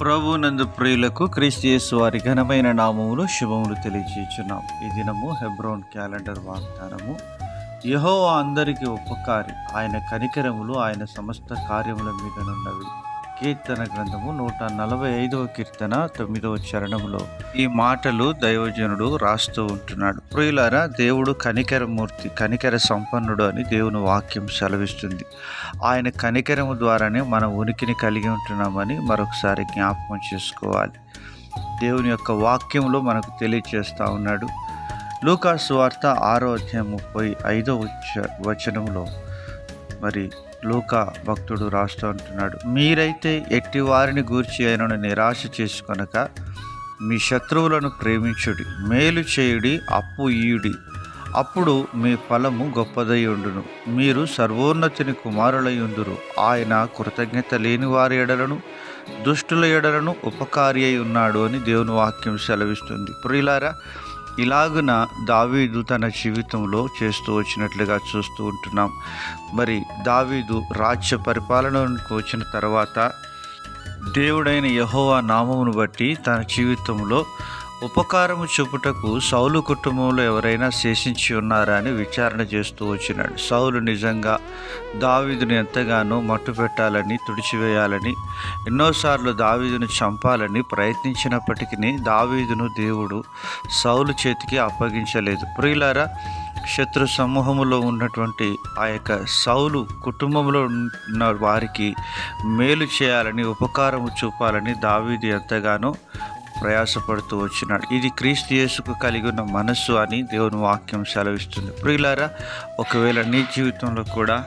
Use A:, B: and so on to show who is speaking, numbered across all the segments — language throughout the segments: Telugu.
A: ప్రభు నందు ప్రియులకు క్రీస్తు వారి ఘనమైన నామములు శుభములు తెలియజేస్తున్నాం ఈ దినము హెబ్రోన్ క్యాలెండర్ వాగ్దానము. యహో అందరికి ఉపకారి. ఆయన కనికరములు ఆయన సమస్త కార్యముల మీద ఉన్నవి కీర్తన గ్రంథము నూట నలభై ఐదవ కీర్తన తొమ్మిదవ చరణములో ఈ మాటలు దైవజనుడు రాస్తూ ఉంటున్నాడు. ప్రియులారా దేవుడు కనికరమూర్తి కనికర సంపన్నుడు అని దేవుని వాక్యం సెలవిస్తుంది. ఆయన కనికరము ద్వారానే మన ఉనికిని కలిగి ఉంటున్నామని మరొకసారి జ్ఞాపకం చేసుకోవాలి. దేవుని యొక్క వాక్యంలో మనకు తెలియచేస్తూ ఉన్నాడు. లూకాసు వార్త ఆరో అధ్యాయం ముప్పై ఐదో వచనంలో. మరి లూకా భక్తుడు రాస్తూ ఉంటున్నాడు మీరైతే ఎట్టి వారిని గూర్చి అయినను నిరాశ చేసుకొనక మీ శత్రువులను ప్రేమించుడి మేలు చేయుడి అప్పు ఈయుడి. అప్పుడు మీ ఫలము గొప్పదై ఉండును. మీరు సర్వోన్నతిని కుమారులై ఆయన కృతజ్ఞత లేని వారి ఎడలను దుష్టుల ఎడలను ఉపకారి అయి ఉన్నాడు అని దేవుని వాక్యం సెలవిస్తుంది. ప్రియులారా ఇలాగున దావీదు తన జీవితంలో చేస్తూ వచ్చినట్లుగా చూస్తూ ఉంటున్నాం. మరి దావీదు రాజ్య పరిపాలనకు వచ్చిన తర్వాత దేవుడైన యహోవా నామమును బట్టి తన జీవితంలో ఉపకారము చూపుటకు సౌలు కుటుంబంలో ఎవరైనా శేషించి ఉన్నారా అని విచారణ చేస్తూ వచ్చినాడు. సౌలు నిజంగా దావీదుని ఎంతగానో మట్టు పెట్టాలని తుడిచివేయాలని ఎన్నోసార్లు దావీదును చంపాలని ప్రయత్నించినప్పటికీ దావీదును దేవుడు సౌలు చేతికి అప్పగించలేదు. ప్రియులారా శత్రు సమూహంలో ఉన్నటువంటి ఆ యొక్క సౌలు కుటుంబంలో ఉన్న వారికి మేలు చేయాలని ఉపకారము చూపాలని దావీదు ఎంతగానో ప్రయాసపడుతూ వచ్చినాడు. ఇది క్రీస్తు యేసుకు కలిగి ఉన్న మనస్సు అని దేవుని వాక్యం సెలవిస్తుంది. ప్రియులారా ఒకవేళ నీ జీవితంలో కూడా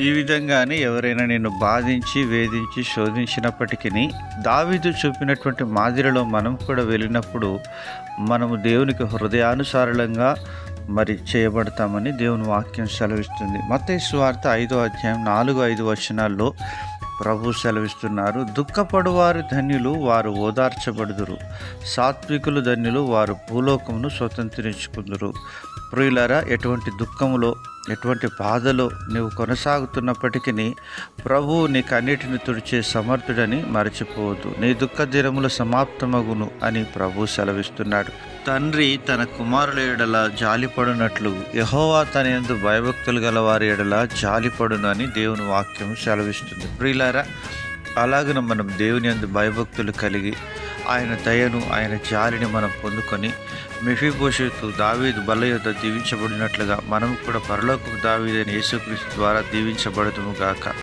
A: ఈ విధంగానే ఎవరైనా నిన్ను బాధించి వేధించి శోధించినప్పటికీ దావిదు చూపినటువంటి మాదిరిలో మనం కూడా వెళ్ళినప్పుడు మనము దేవునికి హృదయానుసారులంగా మరి చేయబడతామని దేవుని వాక్యం సెలవిస్తుంది. మత స్వార్థ ఐదో అధ్యాయం నాలుగు ఐదు వచనాల్లో ప్రభు సెలవిస్తున్నారు. దుఃఖపడువారు ధన్యులు వారు ఓదార్చబడుదురు. సాత్వికులు ధన్యులు వారు భూలోకమును స్వతంత్రించుకుందురు. ప్రియులరా ఎటువంటి దుఃఖములో ఎటువంటి బాధలో నీవు కొనసాగుతున్నప్పటికీ ప్రభువు నీకు అన్నిటిని తుడిచే సమర్థుడని మరచిపోవద్దు. నీ దుఃఖ దినముల సమాప్తమగును అని ప్రభు సెలవిస్తున్నాడు. తండ్రి తన కుమారుల ఎడల జాలిపడునట్లు యహోవా తన ఎందు భయభక్తులు గల వారి ఎడల జాలిపడును అని దేవుని వాక్యం సెలవిస్తుంది. ప్రియులారా అలాగన మనం దేవుని అందు భయభక్తులు కలిగి ఆయన దయను ఆయన జాలిని మనం పొందుకొని మెఫీభూషత్తు దావీదు బల్ల యొక్క దీవించబడినట్లుగా మనం కూడా పరలోకపు దావీదని యేసుక్రీస్తు ద్వారా దీవించబడదుము గాక.